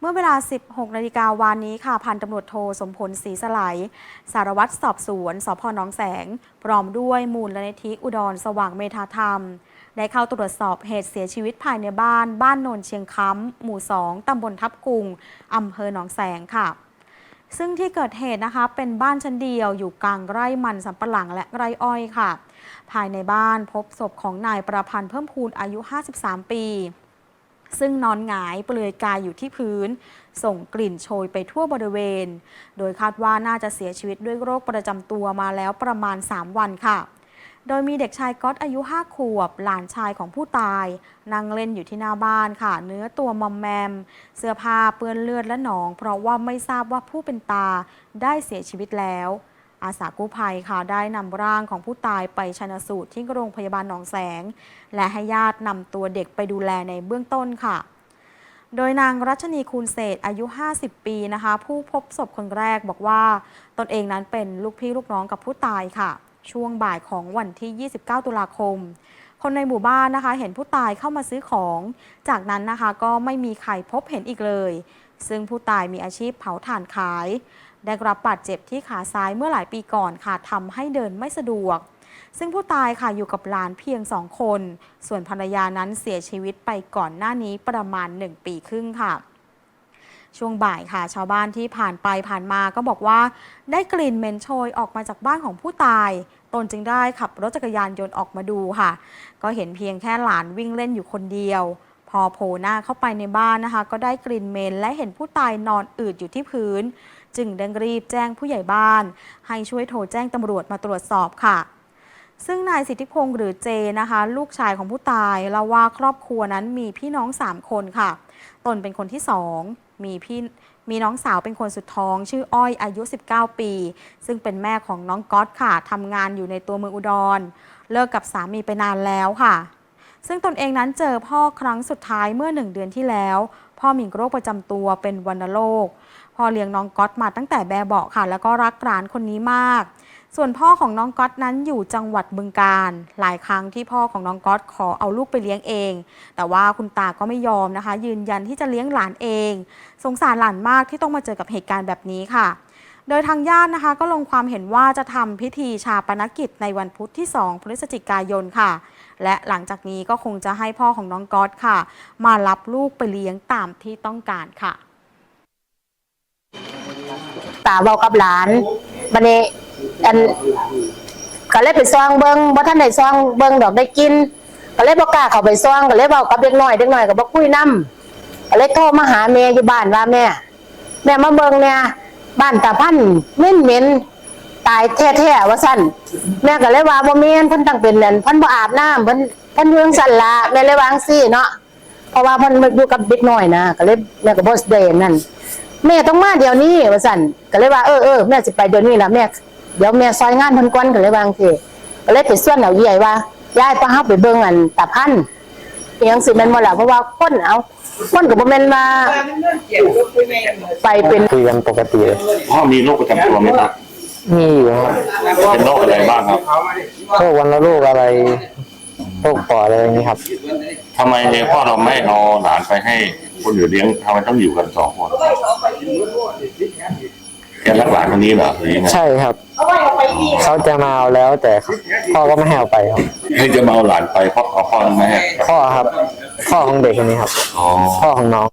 เมื่อเวลา 16 นาฬิกาวานนี้ค่ะ พันตำรวจโทสมพลศรีสไลยสารวัตรสอบสวนสพหนองแสง พร้อมด้วยมูลนิธิอุดรสว่างเมธาธรรม ได้เข้าตรวจสอบเหตุเสียชีวิตภายในบ้าน บ้านโนนเชียงค้ำหมู่ 2 ตำบลทับกุงอำเภอหนองแสงค่ะ ซึ่งที่เกิดเหตุนะคะ เป็นบ้านชั้นเดียวอยู่กลางไร่มันสำปะหลังและไร่อ้อยค่ะ ภายในบ้านพบศพของนายประพันธ์เพิ่มพูนอายุ 53 ปี ซึ่งนอนหงายเปลือยกายอยู่ที่พื้น ส่งกลิ่นโชยไปทั่วบริเวณ โดยคาดว่าน่าจะเสียชีวิตด้วยโรคประจำตัวมาแล้วประมาณ 3 วันค่ะ โดยมีเด็กชายก๊อตอายุ5ขวบ หลานชายของผู้ตาย นั่งเล่นอยู่ที่หน้าบ้านค่ะ เนื้อตัวมอมแมม เสื้อผ้าเปื้อนเลือดและหนอง เพราะว่าไม่ทราบว่าผู้เป็นตาได้เสียชีวิตแล้ว อาสากู้ภัยค่ะได้นำร่างของผู้ตายไปชันสูตรที่โรงพยาบาลหนองแสง และให้ญาตินำตัวเด็กไปดูแลในเบื้องต้นค่ะ โดยนางรัชนีคูณเศษอายุ 50 ปีนะคะ ผู้พบศพคนแรกบอกว่า ตนเองนั้นเป็นลูกพี่ลูกน้องกับผู้ตายค่ะ ช่วงบ่ายของวันที่ 29 ตุลาคม คนในหมู่บ้านนะคะ เห็นผู้ตายเข้ามาซื้อของ จากนั้นนะคะก็ไม่มีใครพบเห็นอีกเลย ซึ่งผู้ตายมีอาชีพเผาถ่านขาย ได้รับบาดเจ็บที่ขาซ้ายเมื่อหลายปีก่อนค่ะทำให้เดินไม่สะดวก ซึ่งผู้ตายค่ะอยู่กับหลานเพียงสองคน ส่วนภรรยานั้นเสียชีวิตไปก่อนหน้านี้ประมาณ 1 ปีครึ่งค่ะช่วงบ่ายค่ะ ชาวบ้านที่ผ่านไปผ่านมาก็บอกว่า ได้กลิ่นเหม็นโชยออกมาจากบ้านของผู้ตาย ตนจึงได้ขับรถจักรยานยนต์ออกมาดูค่ะ ก็เห็นเพียงแค่หลานวิ่งเล่นอยู่คนเดียว พอโผล่หน้าเข้าไปในบ้านนะคะ ก็ได้กลิ่นเหม็นและเห็นผู้ตายนอนอืดอยู่ที่พื้น จึงได้รีบแจ้งผู้ใหญ่บ้าน ให้ช่วยโทรแจ้งตำรวจมาตรวจสอบค่ะ ซึ่งนายสิทธิพงศ์หรือเจนะคะ ลูกชายของผู้ตายเล่าว่าครอบครัวนั้นมีพี่น้อง 3 คนค่ะ ตนเป็นคนที่2มีพี่มีน้องสาวเป็นคนสุดท้อง ชื่ออ้อยอายุ 19 ปี ซึ่งเป็นแม่ของน้องก๊อตค่ะทำงานอยู่ในตัวเมืองอุดร เลิกกับสามีไปนานแล้วค่ะ ซึ่งตนเองนั้นเจอพ่อครั้งสุดท้ายเมื่อหนึ่งเดือนที่แล้ว พ่อมีโรคประจำตัวเป็นวัณโรคพ่อเลี้ยงน้องก๊อตมาตั้งแต่แบบเบาะค่ะ แล้วก็รักหลานคนนี้มาก ส่วนพ่อของน้องก๊อตนั้นอยู่จังหวัดบึงการ หลายครั้งที่พ่อของน้องก๊อตขอเอาลูกไปเลี้ยงเอง แต่ว่าคุณตาก็ไม่ยอมนะคะ ยืนยันที่จะเลี้ยงหลานเอง สงสารหลานมากที่ต้องมาเจอกับเหตุการณ์แบบนี้ค่ะ โดยทางญาตินะคะก็ลงความเห็นว่าจะทำพิธีชาปนกิจในวันพุธที่ 2 พฤศจิกายนค่ะ และหลังจากนี้ก็คงจะให้พ่อของน้องก๊อตค่ะ มารับลูกไปเลี้ยงตามที่ต้องการค่ะตาเว้ากับหลานบัดนี้อันก็เลยไปซองเบิ่งบ่ทันได้ซองเบิ่งดอกได้กิน ก็เลยบ่กล้าเขาไปซองก็เลยเว้ากับเด็กน้อยเด็กน้อยก็บ่คุยนํก็เลยโทรมาหาแม่อยู่บ้านว่าแม่ แม่มาเบิ่งเนี่ย บ้านตาพันเหม็นเหม็นตายแท้ๆว่าซั่นแม่ก็เลยว่าบ่แม่นเพิ่นตั้งเป็นนั่นเพิ่นบ่อาบน้ำเพิ่นเพิ่นอยู่จังซั่นละแม่เลยวางซี่เนาะเพราะว่าเพิ่นอยู่กับเด็กน้อยนะก็เลยแม่ก็บ่ได้นั่นแม่ต้องมาเดี๋ยวนี้ว่าสั่นก็เลยว่าเออเออแม่สิไปเดี๋ยวนี้ละแม่เดี๋ยวแม่ซอยงานเพิ่นก่อนก็เลยวาจั่งทีก็เลยไปส่วนเอาใหญ่ว่ายายพาเฮาไปเบิ่งอันตาพันธุ์ อิหยังสิแม่นบ่ล่ะเพราะว่าคนเอาคนก็บ่แม่นว่าไปเป็นคุยกันปกติเลยพ่อมีโรคประจำตัวไหมครับมีอยู่ครับเป็นโรคอะไรบ้างครับโรควันละโรคอะไรโรคปอดอะไรอย่างนี้ครับทำไมพ่อเราไม่เอาหลานไปให้คนอื่นเลี้ยงทำไมต้องอยู่กันสองคนแกรักหลานคนนี้เหรอหรือยัง ไงใช่ครับเขาจะมาเอาแล้วแต่พ่อก็ไม่ให้เอาไปครับ ให้จะมาเอาหลานไปเพราะเอาพ่อไม่ให้พ่อครับ พ่อของเด็กคนนี้ครับ อ๋อ พ่อของน้อง